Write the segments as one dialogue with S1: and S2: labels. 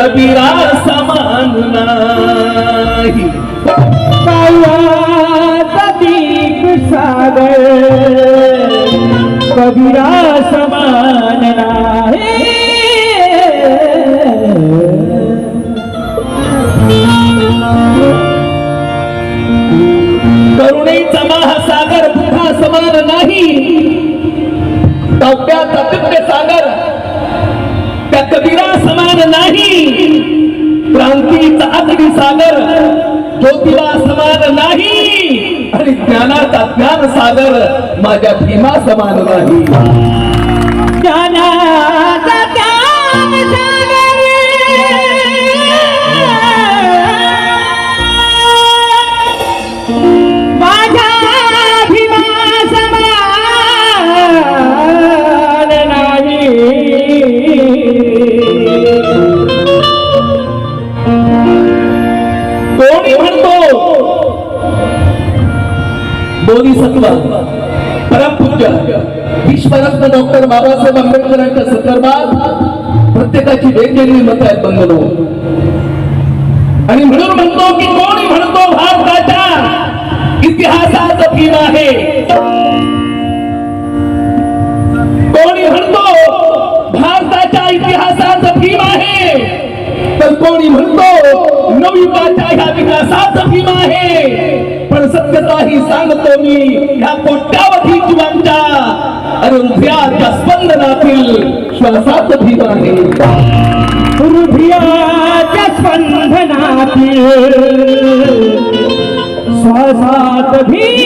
S1: कबीरा समान नाही.
S2: दीप सागर. कबीरा समान नाही.
S1: करुणेचा महासागर पुन्हा समान नाही. काव्याचा दिव्य सागर. कबीरा समान नाही. क्रांतीचा अग्नि सागर. ज्योतिबा समान नाही. आणि ज्ञानाचा ज्ञान सागर माझ्या भीमा समान नाही परमपूज्य विश्वरत्न डॉक्टर बाबासाहेब आंबेडकरांच्या संदर्भात प्रत्येकाची वेगवेगळी मत आहेत बंधनो आणि म्हणून म्हणतो की कोणी म्हणतो भारताच्या इतिहासाचं भीम आहे. कोणी म्हणतो भारताच्या इतिहासाचं भीम आहे. तर कोणी म्हणतो नवयुगाच्या ह्या विकासाचं भीम आहे. पण सत्यता ही सांगतो मी ह्या कोट्यावधी जीवांच्या हृदयाच्या स्पंदनातील श्वासात भीम आहे.
S2: हृदयाच्या स्पंदनातील श्वासात भीमा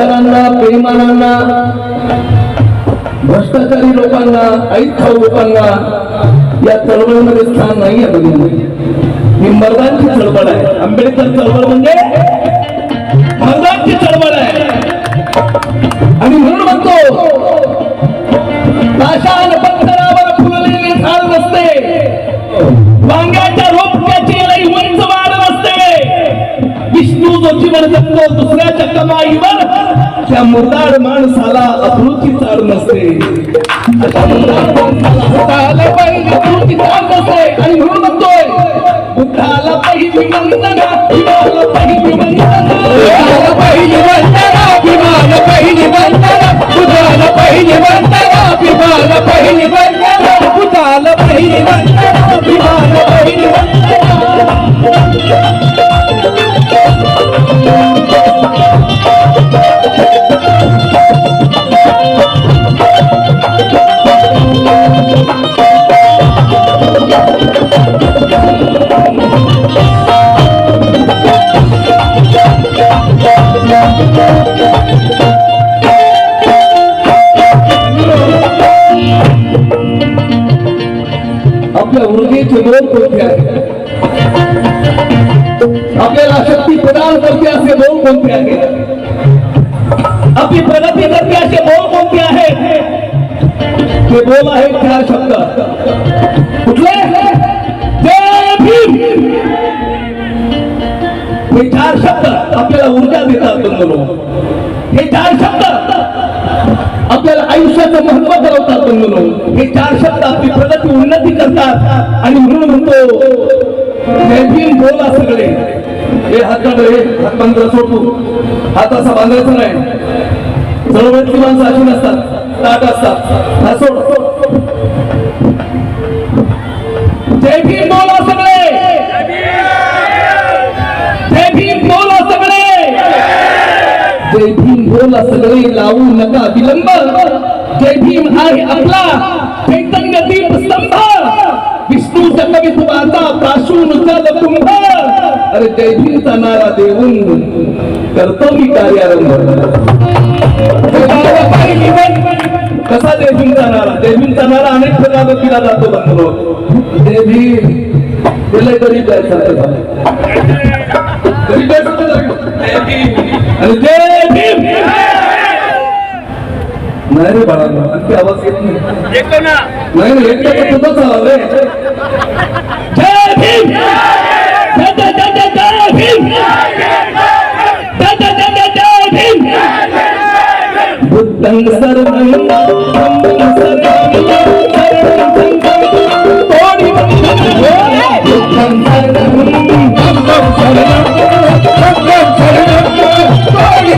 S1: गद्दारांना बेईमानांना भ्रष्टाचारी लोकांना ऐत खाऊ लोकांना या चळवळीमध्ये स्थान नाही आहे बघितलं. ही मर्दांची चळवळ आहे. आंबेडकर चळवळ म्हणजे अशा मुर्दाड माणसाला अभृती चाड नसते. अशा मुर्दाड माणसाला पाहिजे अभृती चाड नसते म्हणतोय बुद्धाला पाहिजे वंदना भीमाला पाहिजे वंदना.
S2: पाहिजे वंदना भीमाला पाहिजे वंदना. बुद्धाला
S1: आपल्या ऊर्जेचे दोन कोणते आहेत आपल्याला शक्ती प्रदान करते असे बोल कोणते आहेत करते असे बोल कोणते आहेत ते शब्द? आपल्याला ऊर्जा देतात बंधनो. हे चार शब्द आपल्याला आयुष्याचं महत्त्व कळवतात बंधनो. हे चार शब्द आपली प्रगती उन्नती करतात. आणि म्हणून म्हणतो जय बोला सगळे. हे हात हे हात बंद सोडतो हात असा बांधायचा नाही. चळवळीतली माणसं अशी नसतात ताट असतात. नका विलंब। जय भीम आहे आपला चैतन्य दीप स्तंभ। विष्णूच्या कवित्वाचा प्राशून जल कुंभ। अरे जय भीमचा नारा देऊन करतो मी कार्यारंभ। कसा जय भीमचा नारा? जय भीमचा नारा अनेक प्रकारे दिला जातो बंधनो। जय भीम। दिले गरीब आहे सारखं झालं. गरीब आहे आणि जय भीम! नाही रे बाळा आणखी आवाज येत नाही. नाही नाही एक टक्के तुझंच आहे.
S2: जय भीम! जय जय जय जय जय भीम! जय जय जय जय जय भीम!
S1: बुद्धं शरणं धम्मं शरणं शरणं संघं कोटि वन्दनं बुद्धं शरणं धम्मं शरणं संघं शरणं कोटि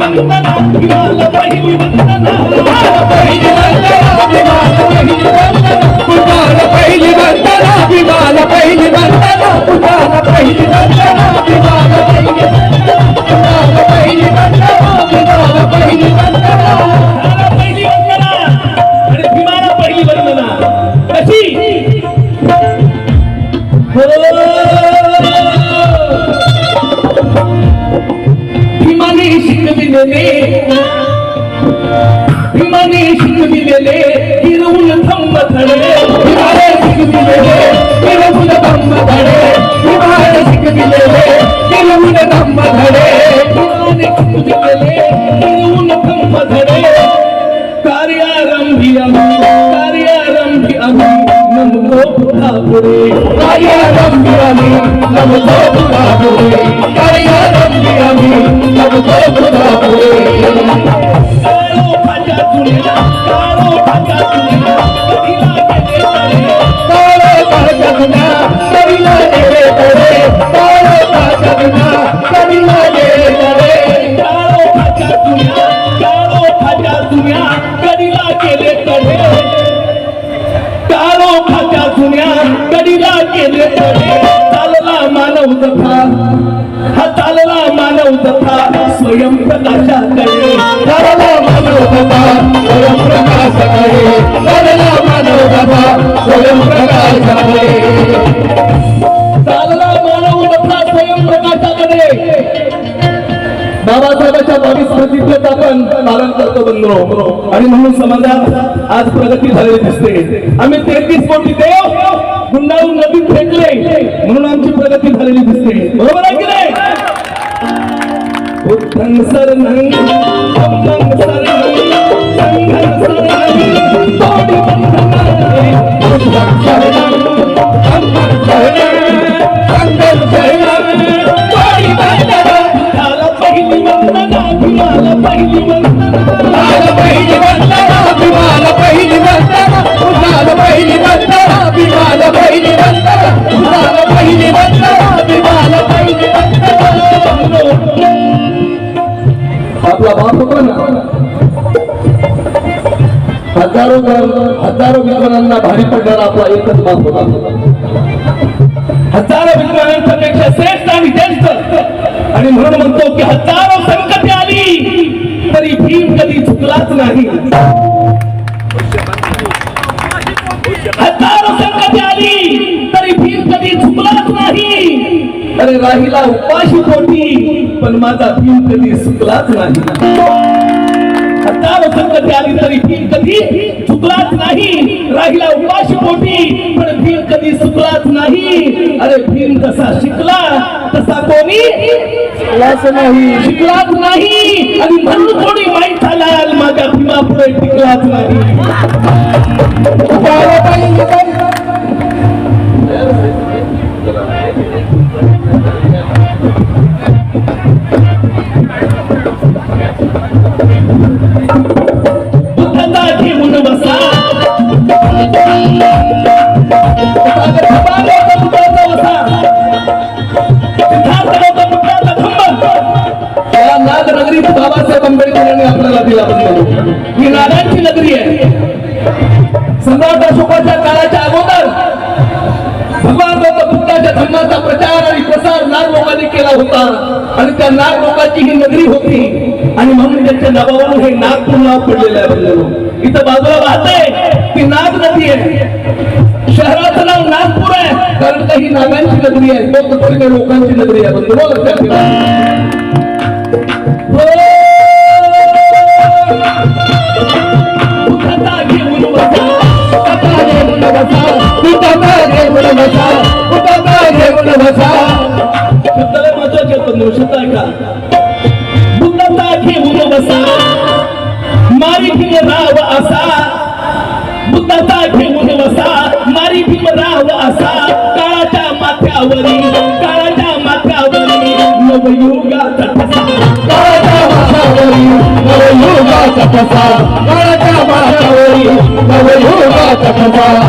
S2: पहिली वंदना झालं पहिली बंदना पहिली
S1: बंदना बाबासाहेबांच्या बावीस प्रतिज्ञेत आपण पालन करतो बनलो आणि म्हणून समाजात आज प्रगती झालेली दिसते. आम्ही तेहतीस कोटी देव गुंडाळून नदीत फेकले. म्हणून आमची प्रगती झालेली दिसते. बरोबर आहे की नाही? बुद्धं शरणं धम्मं शरणं आपला बाप होता ना हजारो हजारो भारी पडणारा आपला एकच बाप होता.
S2: हजारो श्रेष्ठ आणि ज्येष्ठ. हजारो तरी भीम कधी चुकलाच नाही. हजारो संकटे आली तरी भीम कधी चुकलाच नाही.
S1: अरे राहिला उपाशी पोटी पण माझा भीम कधी चुकलाच नाही.
S2: हजारो संकटे आली तरी भीम कधी चुकलाच नाही. राहिला उपाशी पोटी पण भीम नाही. अरे भीम जसा शिकला तसा कोणी
S1: नाही.
S2: शिकलाच नाही. आणि म्हणून कोणी वाईट झाला माझ्या भीमा पुढे टिकलाच नाही.
S1: होता आणि त्या नाग लोकांची ही नगरी होती. आणि म्हणून त्यांच्या नावावरून हे नागपूर नाव पडलेलं आहे बंधू इथं बाजूला वाहते ती नाग नदी आहे. शहराचं नाव नागपूर आहे. कारण का ही नागांची नगरी आहे. तो काही लोकांची नगरी आहे बंधू बोल
S3: त्या ठिकाणी
S1: शब्द ऐका बुद्धाचा घेऊन बसा मारी भीमराव असा बुद्धाचा घेऊन बसा मारी भीमराव असा काळाच्या माथ्यावरी काळाच्या माथ्यावरी नवयुगाचा ठसा
S3: काळाच्या माथ्यावरी नवयुगाचा ठसा काळाच्या माथ्यावरी नवयुगाचा ठसा
S1: बुद्धाचा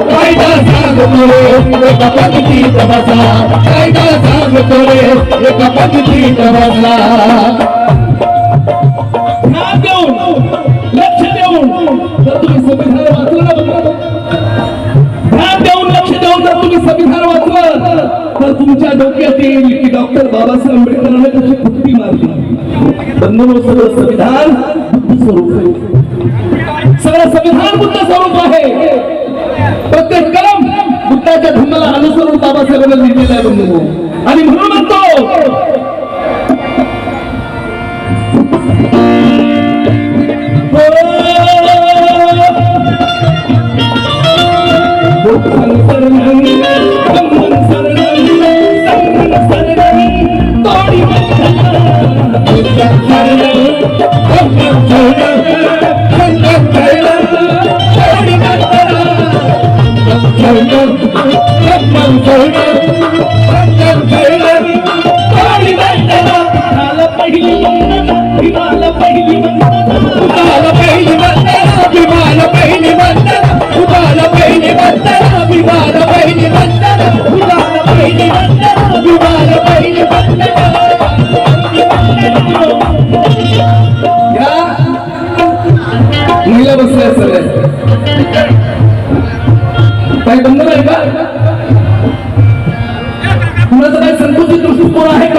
S3: रे एका पंक्तीत बसा कायदा सांगतो रे एका पंक्तीत बसला
S1: देऊन लक्ष देऊन. जर तुम्ही संविधान वाचलं ना ध्यान देऊन लक्ष देऊन जर तुम्ही संविधान वाचलं तर तुमच्या डोक्यात येईल की डॉक्टर बाबासाहेब आंबेडकरांनी कशी फुटकी मारली. बंधनो सगळं संविधान बुद्ध स्वरूप आहे. सगळं संविधान बुद्ध स्वरूप आहे. बुद्धाच्या धर्माला अनुसरून बाबासाहेबांना लिहिलेलं आहे बंधनो आणि म्हणून म्हणतो Oh,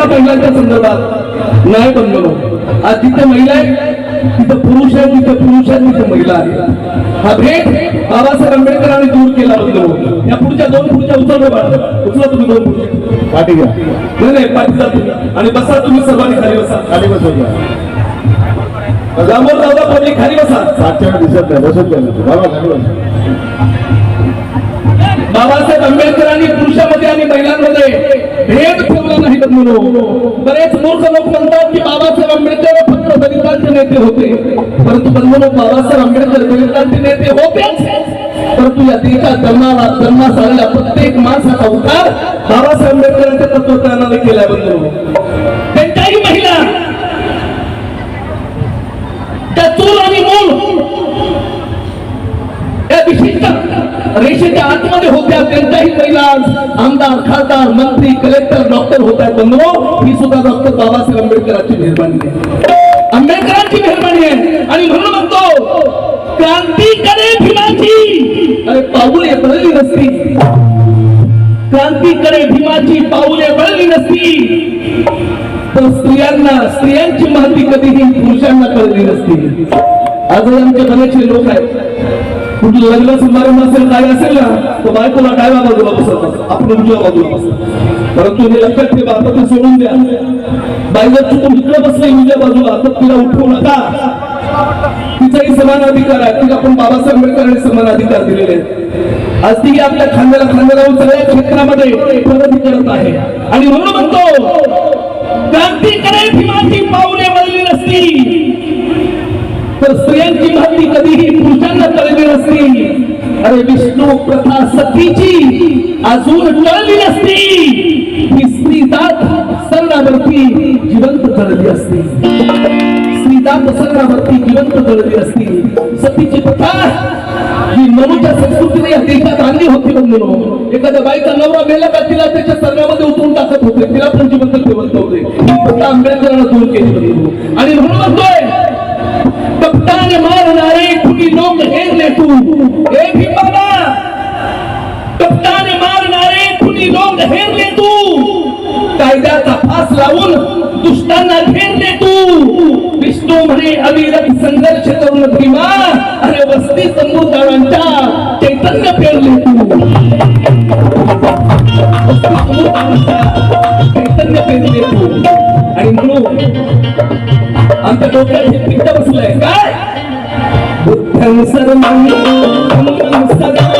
S1: दृष्टिकोन आहे का महिलांच्या संदर्भात? नाही बंधन आज जिथे महिला आहे तिथं पुरुष आहे तिथे पुरुष आहे तिथे महिला आहे हा भेद बाबासाहेब आंबेडकरांनी दूर केला बंधन या पुढच्या दोन पुढच्या उचललं उचला तुम्ही दोन पुढच्या.
S3: पाठी घ्या.
S1: नाही नाही पाठीचा तुम्ही. आणि बसा तुम्ही सर्वांनी खाली बसा.
S3: खाली बसून घ्या
S1: दादा पब्लिक खाली बसा.
S3: पाठच्या दिसत नाही बसून घ्या बाबा खाली बसा.
S1: बाबासाहेब आंबेडकरांनी पुरुषामध्ये आणि महिलांमध्ये भेद ठेवला नाही बरेच मूर्ख लोक म्हणतात की बाबासाहेब आंबेडकर फक्त दलितांचे नेते होते. परंतु बंधू बाबासाहेब आंबेडकर दलितांचे नेते होतेच. परंतु या देशात जन्माला जन्मास आलेल्या प्रत्येक माणसाचा उद्धार बाबासाहेब आंबेडकरांच्या तत्वज्ञानाने केला बंधू. आमदार खासदार मंत्री कलेक्टर डॉक्टर होत आहेत बंधू ही सुद्धा डॉक्टर बाबासाहेब आंबेडकरांची मेहरबानी आहे आंबेडकरांची मेहरबानी आहे आणि म्हणून म्हणतो क्रांती करे भीमाची। अरे पाऊले बळली नसती। क्रांतीकडे भीमाची पाऊले बळली नसती। तर स्त्रियांना स्त्रियांची महती कधीही पुरुषांना कळली नसती। आजही आमचे बरेचसे लोक आहेत। कुठलं लग्न समारंभ असेल काय असेल ना तर बायकोला डाव्या बाजूला बसवतात आपण उजव्या बाजूला बसतात परंतु हे लक्षात ठेवा आता ते सोडून द्या. बाई जर चुकून इकडे बसले उजव्या बाजूला. तर तिला उठवू नका. तिचाही समान अधिकार आहे. तिला आपण बाबासाहेब आंबेडकरांनी समान अधिकार दिलेले आहेत. आज ती आपल्या खांद्याला खांद्या लावून सगळ्या क्षेत्रामध्ये प्रगती करत आहे. आणि म्हणून म्हणतो क्रांतीकडे भीमाची पावले वळली नसती. पर स्वयं की भक्ति कभी ही पूजन न कर नसती अरे विष्णु प्रथा सतीची अजून टळली नसती प्रथा मनुच्या संस्कृतीने देशात आणली होती बंधून एखाद्या बाईचा नवरा मेला का तिला त्याच्या उतरून टाकत होते, तिला पण जिवंत ठेवत प्रथा आंबेडकरांना दूर केली आणि म्हणून म्हणतोय मागे मारणारे कुणी नोंद हेरले तू। हे भीमाना कपटाने मारणारे कुणी नोंद हेरले तू। कायद्याचा फास लावून दुष्टांना घेरले तू। विष्णू म्हणे अविरत संघर्ष करून भीमा अरे वस्ती समृद्धांच्या चैतन्य पेरले तू. चैतन्य पेरले तू. आणि म्हणून आमच्या डोक्यात हे पित्त बसलंय. काय?
S3: سنم سنم سنم سنم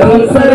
S3: Don't say